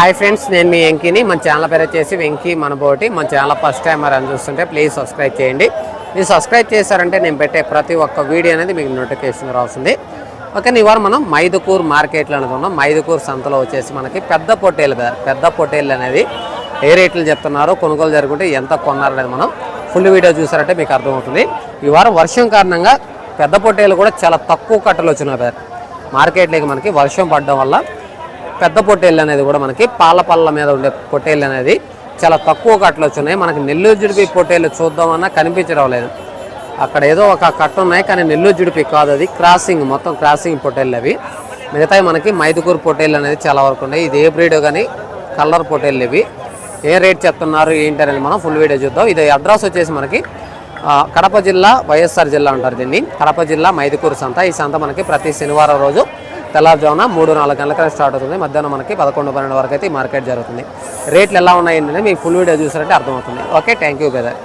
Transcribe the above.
Hi friends నేను మీ వెంకీని. మన channel పేరు వచ్చేసి వెంకీ మనబోటి. మన ఛానల్ ఫస్ట్ టైం అని చూస్తుంటే ప్లీజ్ సబ్స్క్రైబ్ చేయండి. మీరు సబ్స్క్రైబ్ చేశారంటే నేను పెట్టే ప్రతి ఒక్క వీడియో అనేది మీకు నోటిఫికేషన్ రాస్తుంది ఓకే ఇవాళ వారం మనం మైదుకూర్ మార్కెట్లో అనేది ఉన్నాం. మైదుకూర్ సంతలో వచ్చేసి మనకి పెద్ద పొట్టేలు కదా పెద్ద పొట్టేలు అనేది ఏ రేట్లు చెప్తున్నారు కొనుగోలు జరుగుతుంటే ఎంత కొన్నారనేది మనం ఫుల్ వీడియో చూసారంటే మీకు అర్థమవుతుంది. ఈ వారం వర్షం కారణంగా పెద్ద పొట్టేలు కూడా చాలా తక్కువ కట్టలు వచ్చినాయి మార్కెట్లోకి మనకి వర్షం పడడం వల్ల పెద్ద పొట్టేళ్ళు అనేది కూడా మనకి పాల పళ్ళ మీద ఉండే పొట్టేళ్ళు అనేది చాలా తక్కువ కట్టలు వచ్చినాయి. మనకి నెల్లూరు జుడిపి పొట్టేళ్ళు చూద్దామన్నా కనిపించడం లేదు. అక్కడ ఏదో ఒక కట్ట ఉన్నాయి కానీ నెల్లూరు జుడిపి కాదు అది. క్రాసింగ్ మొత్తం క్రాసింగ్ పొట్టేళ్ళు అవి. మిగతా మనకి మైదుకూరు పొట్టేళ్ళు అనేది చాలా వరకు ఉన్నాయి. ఇది ఏ బ్రీడ్ కానీ కలర్ పొట్టేళ్ళు ఇవి. ఏ రేట్ చెప్తున్నారు ఏంటి అనేది మనం ఫుల్ వీడియో చూద్దాం. ఇది అడ్రస్ వచ్చేసి మనకి కడప జిల్లా వైఎస్ఆర్ జిల్లా అంటారు దీన్ని. కడప జిల్లా మైదుకూరు సంత. ఈ సంత మనకి ప్రతి శనివారం రోజు తెల్లారుజామున మూడు నాలుగు గంటలకైనా స్టార్ట్ అవుతుంది. మధ్యాహ్నం మనకి పదకొండు పన్నెండు వరకు అయితే ఈ మార్కెట్ జరుగుతుంది. రేట్లు ఎలా ఉన్నాయి ఏంటంటే మీకు ఫుల్ వీడియో చూసారంటే అర్థమవుతుంది. Okay thank you బెదర్